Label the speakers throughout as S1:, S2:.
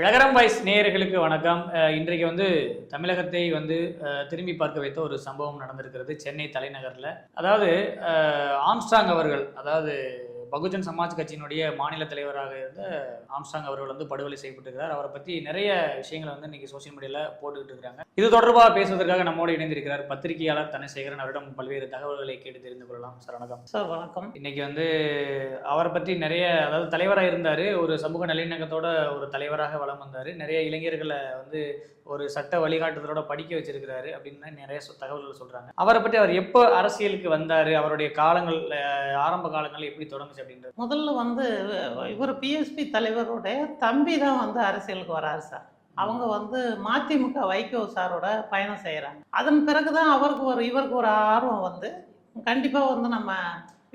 S1: விளகரம் voice நேயர்களுக்கு வணக்கம். இன்றைக்கு வந்து தமிழகத்தை வந்து திரும்பி பார்க்க வைத்த ஒரு சம்பவம் நடந்திருக்கிறது சென்னை தலைநகரில். அதாவது ஆம்ஸ்டாங் அவர்கள் அதாவது பகுஜன் சமாஜ் கட்சியினுடைய மாநில தலைவராக இருந்த ஆம்ஸ்டாங் அவர்கள் வந்து படுகொலை செய்யப்பட்டிருக்கிறார். அவரை பற்றி நிறைய விஷயங்களை வந்து இன்னைக்கு சோஷியல் மீடியாவில் போட்டுக்கிட்டு இருக்காங்க. இது தொடர்பாக பேசுவதற்காக நம்மோடு இணைந்திருக்கிறார் பத்திரிகையாளர் தனசேகரன் அவரிடம் பல்வேறு தகவல்களை கேட்டு தெரிந்து கொள்ளலாம். சார் வணக்கம்.
S2: சார் வணக்கம்.
S1: இன்னைக்கு வந்து அவரை பற்றி நிறைய அதாவது தலைவராக இருந்தார் ஒரு சமூக நல்லிணக்கத்தோட ஒரு தலைவராக வலம் வந்தார். நிறைய இளைஞர்களை வந்து ஒரு சட்ட வழிகாட்டுதலோட படிக்க வச்சிருக்கிறாரு அப்படின்னு நிறைய தகவல்கள் சொல்றாங்க. அவரை பற்றி அவர் எப்போ அரசியலுக்கு வந்தார்? அவருடைய காலங்கள் ஆரம்ப காலங்கள் எப்படி தொடங்குச்சு? அப்படின்றது.
S2: முதல்ல வந்து இவர் பிஎஸ்பி தலைவருடைய தம்பி தான் வந்து அரசியலுக்கு வராரு சார். அவங்க வந்து மதிமுக வைகோ சாரோட பயணம் செய்கிறாங்க அதன் பிறகு தான் அவருக்கு ஒரு இவருக்கு ஒரு ஆர்வம் வந்து கண்டிப்பாக வந்து நம்ம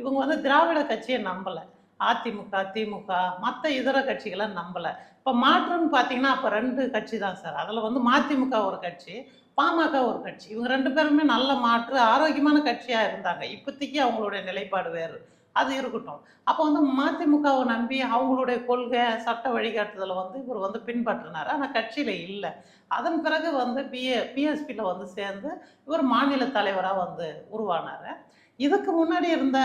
S2: இவங்க வந்து திராவிட கட்சியை நம்பலை. அதிமுக திமுக மற்ற இதர கட்சிகளை நம்பலை. இப்போ மாற்றுன்னு பார்த்தீங்கன்னா அப்போ ரெண்டு கட்சி தான் சார். அதில் வந்து மதிமுக ஒரு கட்சி பாமக ஒரு கட்சி. இவங்க ரெண்டு பேருமே நல்ல மாற்று ஆரோக்கியமான கட்சியாக இருந்தாங்க. இப்போதைக்கு அவங்களுடைய நிலைப்பாடு வேறு. அது இருக்கட்டும். அப்போ வந்து மதிமுகவை நம்பி அவங்களுடைய கொள்கை சட்ட வழிகாட்டுதலை வந்து இவர் வந்து பின்பற்றினார். ஆனால் கட்சியில் இல்லை. அதன் பிறகு வந்து பிஏ பிஎஸ்பியில் வந்து சேர்ந்து இவர் மாநில தலைவராக வந்து உருவானார். இதுக்கு முன்னாடி இருந்த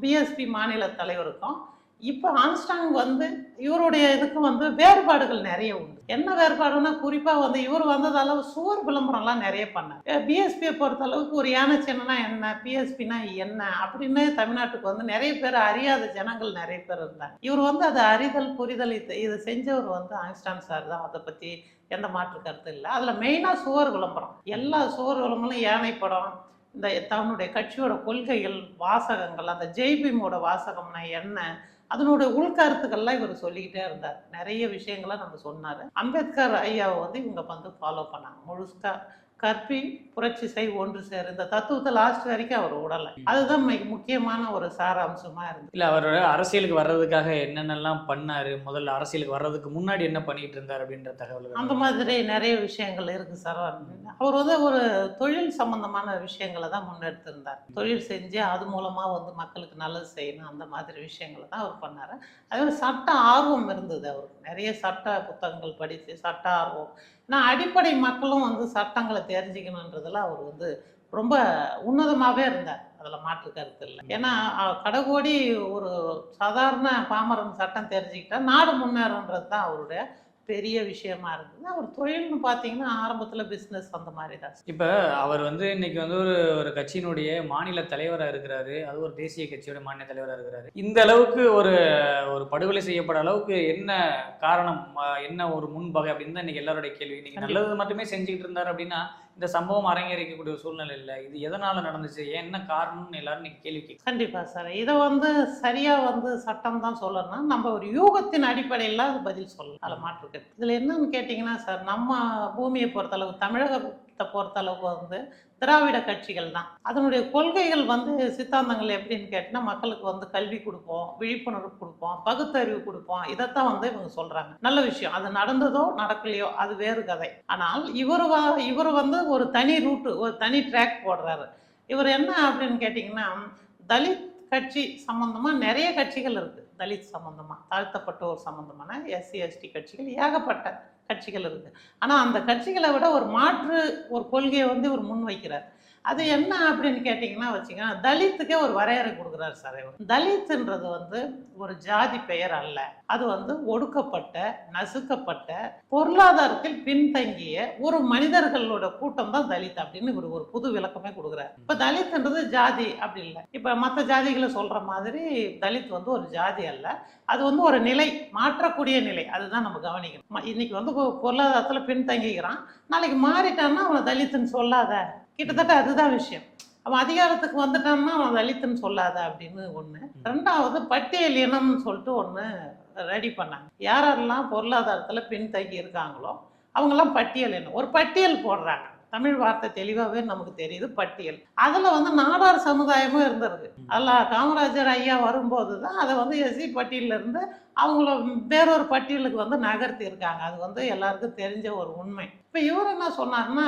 S2: பிஎஸ்பி மாநில தலைவருக்கும் இப்போ ஆம்ஸ்டாங் வந்து இவருடைய இதுக்கு வந்து வேறுபாடுகள் நிறைய உண்டு. என்ன வேறுபாடுன்னா குறிப்பாக வந்து இவர் வந்ததால சுவர் விளம்பரம்லாம் நிறைய பண்ணார். பிஎஸ்பியை பொறுத்த அளவுக்கு ஒரு யானை சின்னனா என்ன பிஎஸ்பினா என்ன அப்படின்னு தமிழ்நாட்டுக்கு வந்து நிறைய பேர் அறியாத ஜனங்கள் நிறைய பேர் இருந்தாங்க. இவர் வந்து அதை அறிதல் புரிதல் இது இது செஞ்சவர் வந்து ஆங்ஸ்டான் சார் தான். அதை பற்றி எந்த மாற்று கருத்து இல்லை. அதில் மெயினாக சுவர் விளம்பரம். எல்லா சுவர் விளம்பரம் யானை படம் இந்த தன்னுடைய கட்சியோட கொள்கைகள் வாசகங்கள் அந்த ஜெய்பீமோட வாசகம்னா என்ன அதனுடைய உள்கருத்துக்கள்லாம் இவர் சொல்லிக்கிட்டே இருந்தார். நிறைய விஷயங்களை நம்ம சொன்னார். அம்பேத்கர் ஐயாவை வந்து இவங்க வந்து ஃபாலோ பண்ணாங்க. முழுசா கற்பி புரட்சி செய் ஒன்று சேர். இந்த தத்துவத்தை லாஸ்ட் வரைக்கும் அவர் விடலை அதுதான் மிக முக்கியமான ஒரு சாராம்சமா இருந்தது.
S1: இல்லை அவர் அரசியலுக்கு வர்றதுக்காக என்னென்னலாம் பண்ணாரு? முதல்ல அரசியலுக்கு வர்றதுக்கு முன்னாடி என்ன பண்ணிட்டு இருந்தார் அப்படின்ற
S2: அந்த
S1: தகவல்கள்
S2: மாதிரி நிறைய விஷயங்கள் இருக்கு சார் அவர் வந்து ஒரு தொழில் சம்பந்தமான விஷயங்களை தான் முன்னெடுத்திருந்தார். தொழில் செஞ்சு அது மூலமா வந்து மக்களுக்கு நல்லது செய்யணும் அந்த மாதிரி விஷயங்களை தான் அவர் பண்ணாரு. அதே மாதிரி சட்ட ஆர்வம் இருந்தது அவருக்கு. நிறைய சட்ட புத்தகங்கள் படித்து சட்ட ஆர்வம் நான் அடிப்படை மக்களும் வந்து சட்டங்களை தெரிஞ்சுக்கணுன்றதுல அவர் வந்து ரொம்ப உன்னதமாகவே இருந்தார். அதில் மாற்று கருத்து இல்லை. ஏன்னா அஹ், கடைக்கோடி ஒரு சாதாரண பாமரன் சட்டம் தெரிஞ்சுக்கிட்டா நாடு முன்னேறன்றது தான் அவருடைய பெரிய விஷயமா இருக்குது அவர் தொழில்னு பார்த்தீங்கன்னா ஆரம்பத்தில் பிஸ்னஸ் அந்த மாதிரி தான்
S1: இப்போ அவர் வந்து இன்னைக்கு வந்து ஒரு ஒரு கட்சியினுடைய மாநில தலைவராக இருக்கிறாரு. அது ஒரு தேசிய கட்சியோட மாநில தலைவராக இருக்கிறாரு. இந்த அளவுக்கு ஒரு ஒரு படுகொலை செய்யப்பட அளவுக்கு என்ன காரணம் என்ன ஒரு முன்பகை அப்படின்னு தான் இன்னைக்கு எல்லாருடைய கேள்வி. இன்னைக்கு. நல்லது மட்டுமே செஞ்சுக்கிட்டு இருந்தார் அப்படின்னா இந்த சம்பவம் அரங்கேறிக்கக்கூடிய சூழ்நிலை இல்லை. இது எதனால நடந்துச்சு? என்ன காரணம்னு எல்லாரும் இன்னைக்கு கேள்வி கேட்கு
S2: கண்டிப்பா சார். இதை வந்து சரியா வந்து சட்டம் தான் சொல்லணும் நம்ம ஒரு யூகத்தின் அடிப்படையில் அது பதில் சொல்லலாம் அதில் மாற்றுக்கிறது இதில் என்னன்னு கேட்டிங்கன்னா சார் நம்ம பூமியை பொறுத்தளவு தமிழக பொறுத்த அளவுக்கு வந்து திராவிட கட்சிகள் தான். அதனுடைய கொள்கைகள் வந்து சித்தாந்தங்கள் எப்படின்னு கேட்டினா மக்களுக்கு வந்து கல்வி கொடுப்போம் விழிப்புணர்வு கொடுப்போம் பகுத்தறிவு கொடுப்போம். இதைத்தான் வந்து இவங்க சொல்றாங்க. நல்ல விஷயம். அது நடந்ததோ நடக்கலையோ அது வேறு கதை. ஆனால் இவர் இவர் வந்து ஒரு தனி ரூட்டு ஒரு தனி ட்ராக் போடுறாரு. இவர் என்ன அப்படின்னு கேட்டிங்கன்னா தலித் கட்சி சம்மந்தமாக நிறைய கட்சிகள் இருக்குது தலித் சம்மந்தமாக தாழ்த்தப்பட்டோர் சம்மந்தமான எஸ்சி எஸ்டி கட்சிகள் ஏகப்பட்ட கட்சிகள் இருக்குது ஆனால் அந்த கட்சிகளை விட ஒரு மாற்று ஒரு கொள்கையை வந்து இவர் முன் வைக்கிறார் அது என்ன அப்படின்னு கேட்டிங்கன்னா வச்சிங்கன்னா தலித்துக்கே ஒரு வரையறை கொடுக்குறாரு சார் இவர். தலித்துன்றது வந்து ஒரு ஜாதி பெயர் அல்ல. அது வந்து ஒடுக்கப்பட்ட நசுக்கப்பட்ட பொருளாதாரத்தில் பின்தங்கிய ஒரு மனிதர்களோட கூட்டம் தான் தலித் அப்படின்னு இவர் ஒரு புது விளக்கமே கொடுக்குறாரு. இப்போ தலித்ன்றது ஜாதி அப்படி இல்லை. இப்போ மற்ற ஜாதிகளை சொல்கிற மாதிரி தலித் வந்து ஒரு ஜாதி அல்ல. அது வந்து ஒரு நிலை மாற்றக்கூடிய நிலை. அதுதான் நம்ம கவனிக்கணும். இன்னைக்கு வந்து பொருளாதாரத்தில் பின்தங்கிக்கிறான். நாளைக்கு மாறிட்டான்னா அவனை தலித்துன்னு சொல்லாத. கிட்டத்தட்ட அதுதான் விஷயம். அவன் அதிகாரத்துக்கு வந்துட்டான்னா அவன் தலித்துன்னு சொல்லாத அப்படின்னு ஒண்ணு. ரெண்டாவது பட்டியல் இனம்னு சொல்லிட்டு ஒண்ணு ரெடி பண்ணாங்க. யாரெல்லாம் பொருளாதாரத்துல பின்தங்கி இருக்காங்களோ அவங்கெல்லாம் பட்டியல் இனம். ஒரு பட்டியல் போடுறாங்க. தமிழ் வார்த்தை தெளிவாகவே நமக்கு தெரியுது பட்டியல். அதில் வந்து நாடார் சமுதாயமும் இருந்திருக்கு. அதில் காமராஜர் ஐயா வரும்போது தான் அதை வந்து எஸ்சி பட்டியலேருந்து அவங்கள வேறொரு பட்டியலுக்கு வந்து நகர்த்தி இருக்காங்க அது வந்து எல்லாருக்கும் தெரிஞ்ச ஒரு உண்மை. இப்போ இவர் என்ன சொன்னார்னா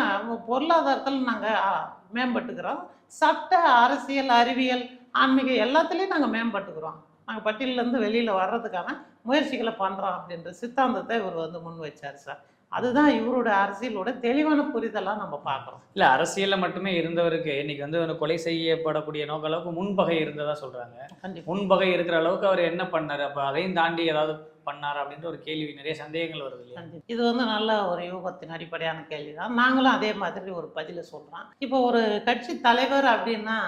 S2: பொருளாதாரத்தில் நாங்கள் மேம்பட்டுக்கிறோம். சட்ட அரசியல் அறிவியல் ஆன்மீக எல்லாத்துலேயும் நாங்கள் மேம்பட்டுக்கிறோம். நாங்கள் பட்டியலேருந்து வெளியில் வர்றதுக்கான முயற்சிகளை பண்ணுறோம் அப்படின்ற சித்தாந்தத்தை இவர் வந்து முன் வச்சார் சார். அதுதான் இவரோட அரசியலோட தெளிவான புரிதலா நம்ம பார்க்குறோம்.
S1: இல்ல அரசியல்ல மட்டுமே இருந்தவருக்கு இன்னைக்கு வந்து கொலை செய்யப்படக்கூடிய நோக்க அளவுக்கு முன்பகை இருந்ததா சொல்றாங்க.
S2: கண்டிப்பா.
S1: முன்பகை இருக்கிற அளவுக்கு அவர் என்ன பண்ணாரு? அப்ப அதையும் தாண்டி ஏதாவது பண்ணார் அப்படின்ற ஒரு கேள்வி நிறைய சந்தேகங்கள் வருது இல்லையா?
S2: இது வந்து நல்ல ஒரு யூகத்தின் அடிப்படையான கேள்வி தான் நாங்களும் அதே மாதிரி ஒரு பதில சொல்றோம். இப்போ ஒரு கட்சி தலைவர் அப்படின்னா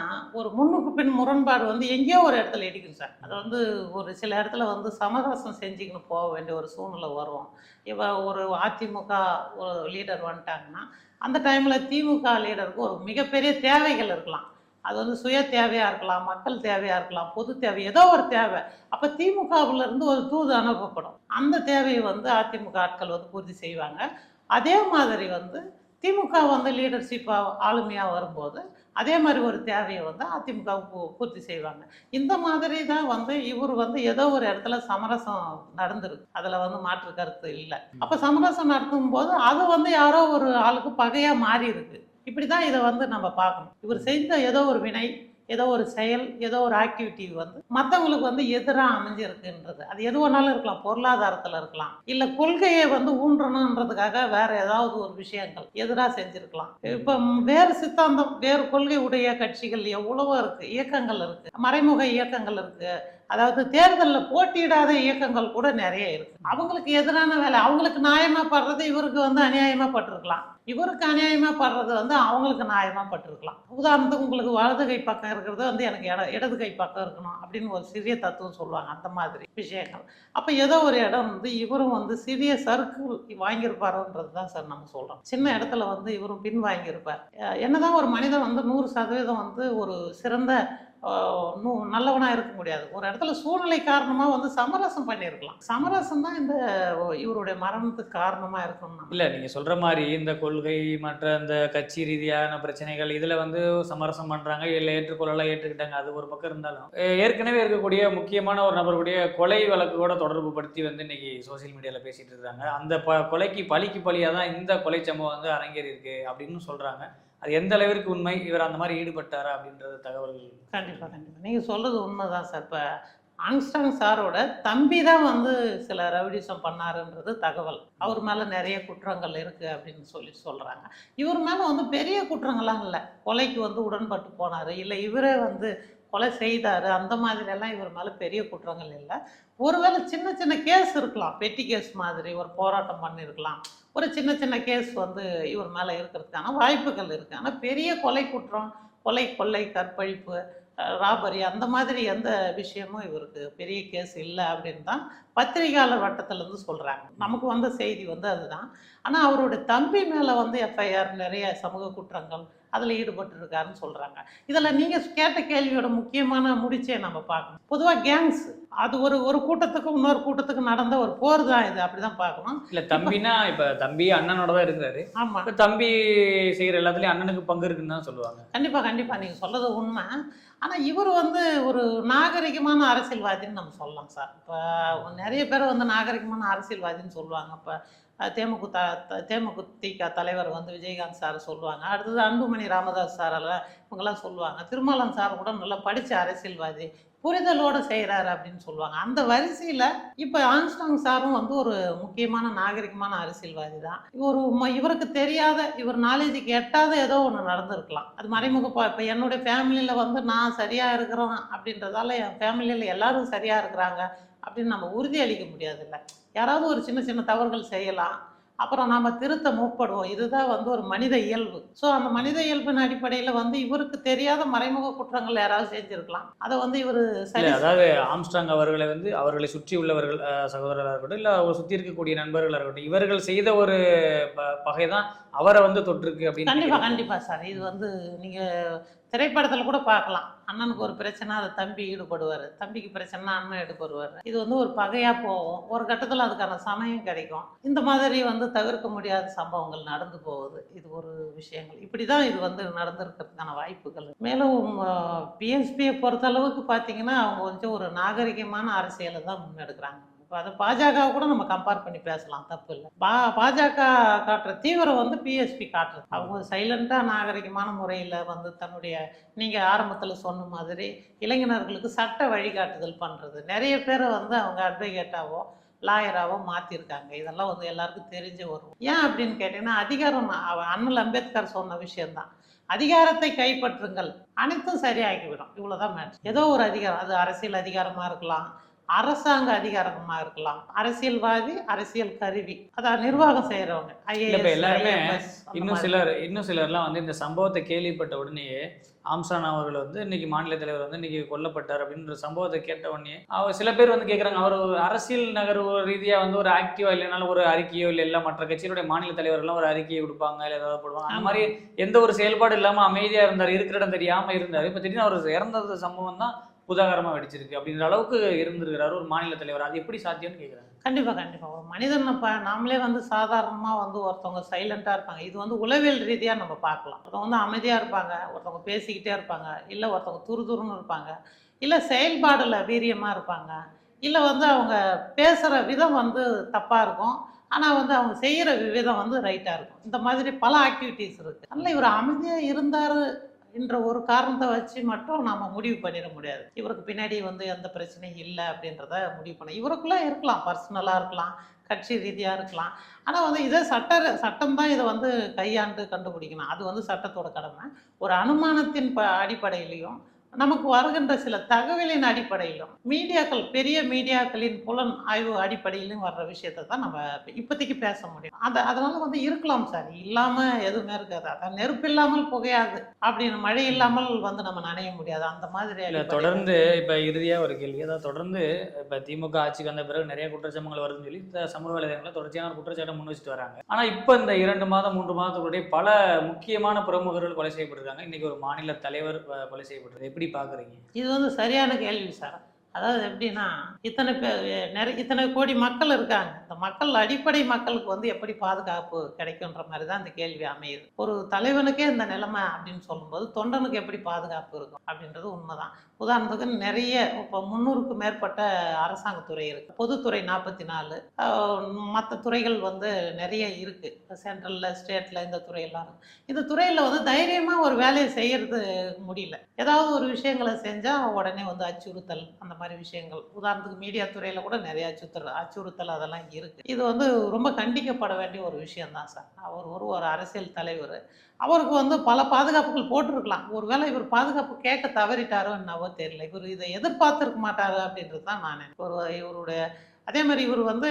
S2: ஒரு முன்னுக்கு பின் முரண்பாடு வந்து எங்கேயோ ஒரு இடத்துல இடிக்கும் சார். அது வந்து ஒரு சில இடத்துல வந்து சமரசம் செஞ்சுக்கின்னு போக வேண்டிய ஒரு சூழ்நிலை வரும். இப்போ ஒரு அதிமுக ஒரு லீடர் வந்துட்டாங்கன்னா அந்த டைமில் திமுக லீடருக்கு ஒரு மிகப்பெரிய தேவைகள் இருக்கலாம். அது வந்து சுய தேவையாக இருக்கலாம் மக்கள் தேவையாக இருக்கலாம் பொது தேவை ஏதோ ஒரு தேவை. அப்போ திமுகவுலேருந்து ஒரு தூது அனுப்பப்படும். அந்த தேவையை வந்து அதிமுக ஆட்கள் வந்து பூர்த்தி செய்வாங்க. அதே மாதிரி வந்து திமுக வந்து லீடர்ஷிப்பாக ஆளுமையாக வரும்போது அதே மாதிரி ஒரு தேவையை வந்து அதிமுக பூர்த்தி செய்வாங்க. இந்த மாதிரி தான் வந்து இவர் வந்து ஏதோ ஒரு இடத்துல சமரசம் நடந்திருக்கு. அதில் வந்து மாற்று கருத்து இல்லை. அப்போ சமரசம் நடத்தும் போது அது வந்து யாரோ ஒரு ஆளுக்கு பகையாக மாறி இருக்கு இப்படி தான் இதை வந்து நம்ம பார்க்கணும். இவர் செய்த ஏதோ ஒரு வினை ஏதோ ஒரு செயல் ஏதோ ஒரு ஆக்டிவிட்டி வந்து மற்றவங்களுக்கு வந்து எதிராக அமைஞ்சிருக்குன்றது. அது எது வேணாலும் இருக்கலாம். பொருளாதாரத்தில் இருக்கலாம். இல்லை கொள்கையை வந்து ஊன்றணுன்றதுக்காக வேற ஏதாவது ஒரு விஷயங்கள் எதிராக செஞ்சுருக்கலாம். இப்போ வேறு சித்தாந்தம் வேறு கொள்கை உடைய கட்சிகள் எவ்வளவோ இருக்குது இயக்கங்கள் இருக்குது மறைமுக இயக்கங்கள் இருக்குது அதாவது தேர்தலில் போட்டியிடாத இயக்கங்கள் கூட நிறைய இருக்கு. அவங்களுக்கு எதிரான வேலை அவங்களுக்கு நியாயமா படுறது இவருக்கு வந்து அநியாயமா பட்டிருக்கலாம். இவருக்கு அநியாயமா படுறது வந்து அவங்களுக்கு நியாயமா பட்டிருக்கலாம். உதாரணத்துக்கு உங்களுக்கு வலது கை பக்கம் இருக்கிறது வந்து எனக்கு இட இடது கை பக்கம் இருக்கணும் அப்படின்னு ஒரு சிறிய தத்துவம் சொல்லுவாங்க அந்த மாதிரி விஷயங்கள். அப்போ ஏதோ ஒரு இடம் வந்து இவரும் வந்து சிறிய சறுக்கு வாங்கியிருப்பாரோன்றது தான் சார் நம்ம சொல்றோம். சின்ன இடத்துல வந்து இவரும் பின் வாங்கியிருப்பார் என்னதான் ஒரு மனிதன் வந்து நூறு சதவீதம் வந்து ஒரு சிறந்த நல்லவனாக இருக்க முடியாது. ஒரு இடத்துல சூழ்நிலை காரணமாக வந்து சமரசம் பண்ணியிருக்கலாம். சமரசம் தான் இந்த இவருடைய மரணத்துக்கு காரணமாக இருக்கணும்
S1: இல்லை நீங்கள் சொல்கிற மாதிரி இந்த கொள்கை மற்ற இந்த கட்சி ரீதியான பிரச்சனைகள் இதில் வந்து சமரசம் பண்ணுறாங்க இல்லை ஏற்றுக்கொள்ளலாம் ஏற்றுக்கிட்டாங்க அது ஒரு பக்கம் இருந்தாலும் ஏற்கனவே இருக்கக்கூடிய முக்கியமான ஒரு நபருடைய கொலை வழக்கு கூட தொடர்பு படுத்தி வந்து இன்னைக்கு சோசியல் மீடியாவில் பேசிகிட்டு இருக்காங்க. அந்த ப கொலைக்கு பழிக்கு பழியாக தான் இந்த கொலை சம்பவம் வந்து அரங்கேறி இருக்கு அப்படின்னு சொல்கிறாங்க அது எந்த அளவிற்கு உண்மை? இவர் அந்த மாதிரி ஈடுபட்டாரா அப்படின்றது தகவல்
S2: கண்டிப்பாக கண்டிப்பாக நீங்கள் சொல்கிறது உண்மைதான் சார். இப்போ ஆங்ஸ்டாங் சாரோட தம்பி தான் வந்து சில ரவுடிசம் பண்ணாருன்றது தகவல். அவர் மேலே நிறைய குற்றங்கள் இருக்குது அப்படின்னு சொல்லி சொல்கிறாங்க இவர் மேலே வந்து பெரிய குற்றங்கள்லாம் இல்லை. கொலைக்கு வந்து உடன்பட்டு போனார். இல்லை இவரே வந்து கொலை செய்தார். அந்த மாதிரியெல்லாம் இவர் மேலே பெரிய குற்றங்கள் இல்லை. ஒருவேளை சின்ன சின்ன கேஸ் இருக்கலாம். பெட்டி கேஸ் மாதிரி ஒரு போராட்டம் பண்ணியிருக்கலாம் ஒரு சின்ன சின்ன கேஸ் வந்து இவர் மேலே இருக்கிறதுக்கான வாய்ப்புகள் இருக்குது ஆனால் பெரிய கொலை குற்றம் கொலை கொள்ளை கற்பழிப்பு ராபரி அந்த மாதிரி எந்த விஷயமும் இவருக்கு பெரிய கேஸ் இல்லை அப்படின்னு தான் பத்திரிகையாளர் வட்டத்திலேருந்து சொல்கிறாங்க நமக்கு வந்த செய்தி வந்து அதுதான். ஆனால் அவருடைய தம்பி மேலே வந்து எஃப்ஐஆர் நிறைய சமூக குற்றங்கள் அதில் ஈடுபட்டிருக்காருன்னு சொல்கிறாங்க இதில் நீங்கள் கேட்ட கேள்வியோட முக்கியமான முடிச்சே நம்ம பார்க்கணும். பொதுவாக கேங்ஸ் அது ஒரு ஒரு கூட்டத்துக்கு இன்னொரு கூட்டத்துக்கு நடந்த ஒரு போர் தான் இது. அப்படி தான் பார்க்கணும்.
S1: இல்ல தம்பினா இப்ப தம்பி அண்ணனோட தான் இருக்கிறாரு.
S2: ஆமாம்
S1: இப்ப தம்பி செய்யற எல்லாத்துலயும் அண்ணனுக்கு பங்கு இருக்குன்னு தான் சொல்லுவாங்க.
S2: கண்டிப்பாக கண்டிப்பாக நீங்கள் சொல்கிறது உண்மை. ஆனால் இவர் வந்து ஒரு நாகரிகமான அரசியல்வாதின்னு நம்ம சொல்லலாம் சார். இப்போ நிறைய பேர் வந்து நாகரிகமான அரசியல்வாதின்னு சொல்லுவாங்க. இப்போ தேமுகு த த- தேமுதிக தலைவர் வந்து விஜயகாந்த் சார் சொல்லுவாங்க. அடுத்தது அன்புமணி ராமதாஸ் சாரெல்லாம் இவங்கெல்லாம் சொல்லுவாங்க. திருமாலன் சார் கூட நல்லா படித்த அரசியல்வாதி புரிதலோடு செய்கிறாரு அப்படின்னு சொல்லுவாங்க. அந்த வரிசையில் இப்போ ஆன்ஸ்டாங் சாரும் வந்து ஒரு முக்கியமான நாகரிகமான அரசியல்வாதி தான். ஒரு ம- இவருக்கு தெரியாத இவர் நாலேஜுக்கு எட்டாத ஏதோ ஒன்று நடந்திருக்கலாம். அது மறைமுக இப்போ என்னுடைய ஃபேமிலியில் வந்து நான் சரியாக இருக்கிறேன் அப்படின்றதால என் ஃபேமிலியில் எல்லாரும் சரியாக இருக்கிறாங்க. அப்படின்னு நம்ம உறுதி அளிக்க முடியாதுல்ல. யாராவது ஒரு சின்ன சின்ன தவறுகள் செய்யலாம். அப்புறம் நாம் திருத்த முற்படுவோம். இதுதான் வந்து ஒரு மனித இயல்பு. ஸோ அந்த மனித இயல்பின் அடிப்படையில் வந்து இவருக்கு தெரியாத மறைமுக குற்றங்கள் யாராவது செஞ்சிருக்கலாம். அதை வந்து இவர் சரி
S1: அதாவது ஆம்ஸ்டாங் அவர்களை வந்து அவர்களை சுற்றி உள்ளவர்கள் சகோதரர்களாக இருக்கட்டும் இல்லை அவர் சுற்றி இருக்கக்கூடிய நண்பர்களாக இருக்கட்டும் இவர்கள் செய்த ஒரு பகை தான் அவரை வந்து தொற்றுக்கு அப்படின்னு
S2: கண்டிப்பா. கண்டிப்பா சார். இது வந்து நீங்க திரைப்படத்துல கூட பார்க்கலாம். அண்ணனுக்கு ஒரு பிரச்சனை அதை தம்பி ஈடுபடுவார். தம்பிக்கு பிரச்சனைனா அண்ணன் ஈடுபடுவார். இது வந்து ஒரு பகையா போகும். ஒரு கட்டத்துல அதுக்கான சமயம் கிடைக்கும். இந்த மாதிரி வந்து தவிர்க்க முடியாத சம்பவங்கள் நடந்து போகுது. இது ஒரு விஷயங்கள். இப்படிதான் இது வந்து நடந்திருக்கிறதுக்கான வாய்ப்புகள். மேலும் பிஎஸ்பியை பொறுத்த அளவுக்கு பார்த்தீங்கன்னா அவங்க வந்து ஒரு நாகரிகமான அரசியலை தான் முன்னெடுக்கிறாங்க. அது பாஜக கூட நம்ம கம்பேர் பண்ணி பேசலாம் தப்பு இல்லை. பா பாஜக காட்டுற தீவிரம் வந்து பிஎஸ்பி காட்டுறது. அவங்க சைலண்டாக நாகரிகமான முறையில் வந்து தன்னுடைய நீங்கள் ஆரம்பத்தில் சொன்ன மாதிரி இளைஞர்களுக்கு சட்ட வழிகாட்டுதல் பண்ணுறது நிறைய பேரை வந்து அவங்க அட்வொகேட்டாவோ லாயராகவோ மாற்றிருக்காங்க இதெல்லாம் வந்து எல்லாருக்கும் தெரிஞ்ச வரும். ஏன் அப்படின்னு கேட்டிங்கன்னா அதிகாரம் அண்ணல் அம்பேத்கர் சொன்ன விஷயம்தான். அதிகாரத்தை கைப்பற்றுங்கள். அனைத்தும் சரியாகிவிடும். இவ்வளோதான் மேட்ச் ஏதோ ஒரு அதிகாரம் அது அரசியல் அதிகாரமாக இருக்கலாம் அரசாங்க அதிகாரமா இருக்கலாம் அரசியல்வாதி அரசியல் கருவி. அதான் நிர்வாகம் செய்யறவங்க
S1: இப்ப எல்லாருமே இன்னும். சிலர் இன்னும் சிலர்லாம் வந்து இந்த சம்பவத்தை கேள்விப்பட்ட உடனேயே ஆம்சான் அவர்கள் வந்து இன்னைக்கு மாநில தலைவர் வந்து இன்னைக்கு கொல்லப்பட்டார் அப்படின்ற சம்பவத்தை கேட்ட உடனே அவர் சில பேர் வந்து கேட்குறாங்க அவர் ஒரு அரசியல் நகர்வு ரீதியா வந்து ஒரு ஆக்டிவா இல்லைனாலும் ஒரு அறிக்கையோ இல்லை இல்லை மற்ற கட்சியினுடைய மாநில தலைவர்லாம் ஒரு அறிக்கையை கொடுப்பாங்க இல்லை ஏதாவது போடுவாங்க. அந்த. மாதிரி எந்த ஒரு செயல்பாடு இல்லாம அமைதியா இருந்தார் இருக்கிற இடம் தெரியாம இருந்தார். இப்போ திடீர்னு அவர் இறந்தது சம்பவம் தான் புதாகரமாக வெடிச்சிருக்கு அப்படின்ற அளவுக்கு இருந்திருக்கிறாரு ஒரு மாநில தலைவர். அது எப்படி சாத்தியம்னு கேட்குறாங்க
S2: கண்டிப்பாக கண்டிப்பாக ஒரு மனிதன் இப்போ நாமளே வந்து சாதாரணமாக வந்து ஒருத்தவங்க சைலண்ட்டாக இருப்பாங்க. இது வந்து உளவியல் ரீதியாக நம்ம பார்க்கலாம். ஒருத்தவங்க வந்து அமைதியாக இருப்பாங்க ஒருத்தவங்க பேசிக்கிட்டே இருப்பாங்க இல்லை ஒருத்தவங்க துருதுருன்னு இருப்பாங்க இல்லை செயல்பாடில் வீரியமாக இருப்பாங்க இல்லை வந்து அவங்க பேசுகிற விதம் வந்து தப்பாக இருக்கும் ஆனால் வந்து அவங்க செய்கிற விதம் வந்து ரைட்டாக இருக்கும். இந்த மாதிரி பல ஆக்டிவிட்டீஸ் இருக்குது அதனால் இவர் அமைதியாக இருந்தார் என்ற ஒரு காரணத்தை வச்சு மட்டும் நாம் முடிவு பண்ணிட முடியாது. இவருக்கு பின்னாடி வந்து எந்த பிரச்சனையும் இல்லை அப்படின்றத முடிவு பண்ண இவருக்குள்ளே இருக்கலாம் பர்சனலாக இருக்கலாம் கட்சி ரீதியாக இருக்கலாம். ஆனால் வந்து இதை சட்ட சட்டம் தான் இதை வந்து கையாண்டு கண்டுபிடிக்கணும். அது வந்து சட்டத்தோட கடமை. ஒரு அனுமானத்தின் ப அடிப்படையிலையும் நமக்கு வருகின்ற சில தகவலின் அடிப்படையிலும் மீடியாக்கள் பெரிய மீடியாக்களின் புலன் ஆய்வு அடிப்படையிலும் வர்ற விஷயத்தை தான் நம்ம இப்போதைக்கு பேச முடியும். அந்த அதனால வந்து இருக்கலாம் சார். இல்லாம எதுவுமே இருக்காது. அதான் நெருப்பு இல்லாமல் புகையாது. அப்படின்னு மழை இல்லாமல் வந்து நம்ம நனைய முடியாது. அந்த மாதிரி
S1: இல்ல தொடர்ந்து இப்ப இறுதியா ஒரு கேள்வி. அதாவது தொடர்ந்து இப்ப திமுக ஆட்சிக்கு வந்த பிறகு நிறைய குற்றச்சாட்டுகள் வருதுன்னு சொல்லி இந்த சமூக வலைதளங்களை தொடர்ச்சியான குற்றச்சாட்டை முன் வச்சுட்டு வராங்க. ஆனா இப்ப இந்த இரண்டு மாதம் மூன்று மாதத்துக்குள்ளே பல முக்கியமான பிரமுகர்கள் கொலை செய்யப்பட்டிருக்காங்க. இன்னைக்கு ஒரு மாநில தலைவர் கொலை செய்யப்பட்டிருக்கு. எப்படி பாக்குறீங்க?
S2: இது வந்து சரியான கேள்வி சார். அதாவது எப்படின்னா இத்தனை பேர் நிறைய இத்தனை கோடி மக்கள் இருக்காங்க. இந்த மக்கள் அடிப்படை மக்களுக்கு வந்து எப்படி பாதுகாப்பு கிடைக்குன்ற மாதிரி தான் இந்த கேள்வி அமையுது. ஒரு தலைவனுக்கே இந்த நிலைமை அப்படின்னு சொல்லும்போது தொண்டனுக்கு எப்படி பாதுகாப்பு இருக்கும் அப்படின்றது உண்மைதான். உதாரணத்துக்கு நிறைய இப்போ முந்நூறுக்கு மேற்பட்ட அரசாங்கத்துறை இருக்குது இருக்கு. பொதுத்துறை நாற்பத்தி நாலு மற்ற துறைகள் வந்து நிறைய இருக்கு. சென்ட்ரலில் ஸ்டேட்ல இந்த துறையெல்லாம் இருக்கு. இந்த துறையில வந்து தைரியமாக ஒரு வேலையை செய்யறது முடியல. ஏதாவது ஒரு விஷயங்களை செஞ்சால் உடனே வந்து அச்சுறுத்தல் அந்த மாதிரி விஷயங்கள். உதாரணத்துக்கு மீடியா துறையில் கூட நிறைய அச்சுறுத்தல் அச்சுறுத்தல் அதெல்லாம் இருக்குது இது வந்து ரொம்ப கண்டிக்கப்பட வேண்டிய ஒரு விஷயம் தான் சார். அவர் ஒரு ஒரு அரசியல் தலைவர். அவருக்கு வந்து பல பாதுகாப்புகள் போட்டிருக்கலாம். ஒருவேளை இவர் பாதுகாப்பு கேட்க தவறிட்டாரோ என்னவோ தெரியல. இவர் இதை எதிர்பார்த்துருக்க மாட்டாரு அப்படின்றது தான் நான் ஒரு இவருடைய அதே மாதிரி இவர் வந்து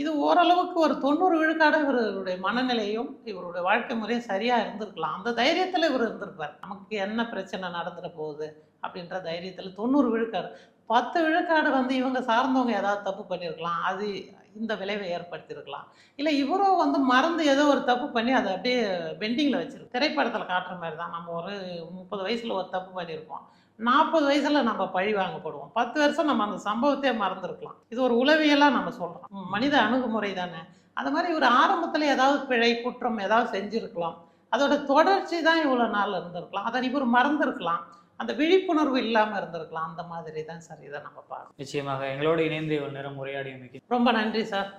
S2: இது ஓரளவுக்கு ஒரு தொண்ணூறு விழுக்காடு இவருடைய மனநிலையும் இவருடைய வாழ்க்கை முறையும் சரியாக இருந்திருக்கலாம். அந்த தைரியத்தில் இவர் இருந்திருப்பார். நமக்கு என்ன பிரச்சனை நடந்துட போகுது அப்படின்ற தைரியத்தில் தொண்ணூறு விழுக்காடு. பத்து விழுக்காடு வந்து இவங்க சார்ந்தவங்க ஏதாவது தப்பு பண்ணியிருக்கலாம் அது இந்த விளைவை ஏற்படுத்தியிருக்கலாம் இல்லை இவரும் வந்து மறந்து ஏதோ ஒரு தப்பு பண்ணி அதை அப்படியே பெண்டிங்கில் வச்சிருக்கு திரைப்படத்தில் காட்டுற மாதிரி தான். நம்ம ஒரு முப்பது வயசில் ஒரு தப்பு பண்ணியிருப்போம் நாற்பது வயசுல நம்ம பழி வாங்கப்படுவோம். பத்து வருஷம் நம்ம அந்த சம்பவத்தையே மறந்துருக்கலாம். இது ஒரு உளவியலாக நம்ம சொல்றோம். மனித அணுகுமுறை தானே. அது மாதிரி ஒரு ஆரம்பத்தில் ஏதாவது பிழை குற்றம் ஏதாவது செஞ்சிருக்கலாம். அதோட தொடர்ச்சி தான் இவ்வளோ நாள் இருந்திருக்கலாம். அதை இவர் மறந்துருக்கலாம். அந்த விழிப்புணர்வு இல்லாமல் இருந்திருக்கலாம். அந்த மாதிரி தான் சார் இதை நம்ம பார்க்கணும்.
S1: நிச்சயமாக எங்களோடு இணைந்து ஒரு நேரம் உரையாடி அமைக்க
S2: ரொம்ப நன்றி சார்.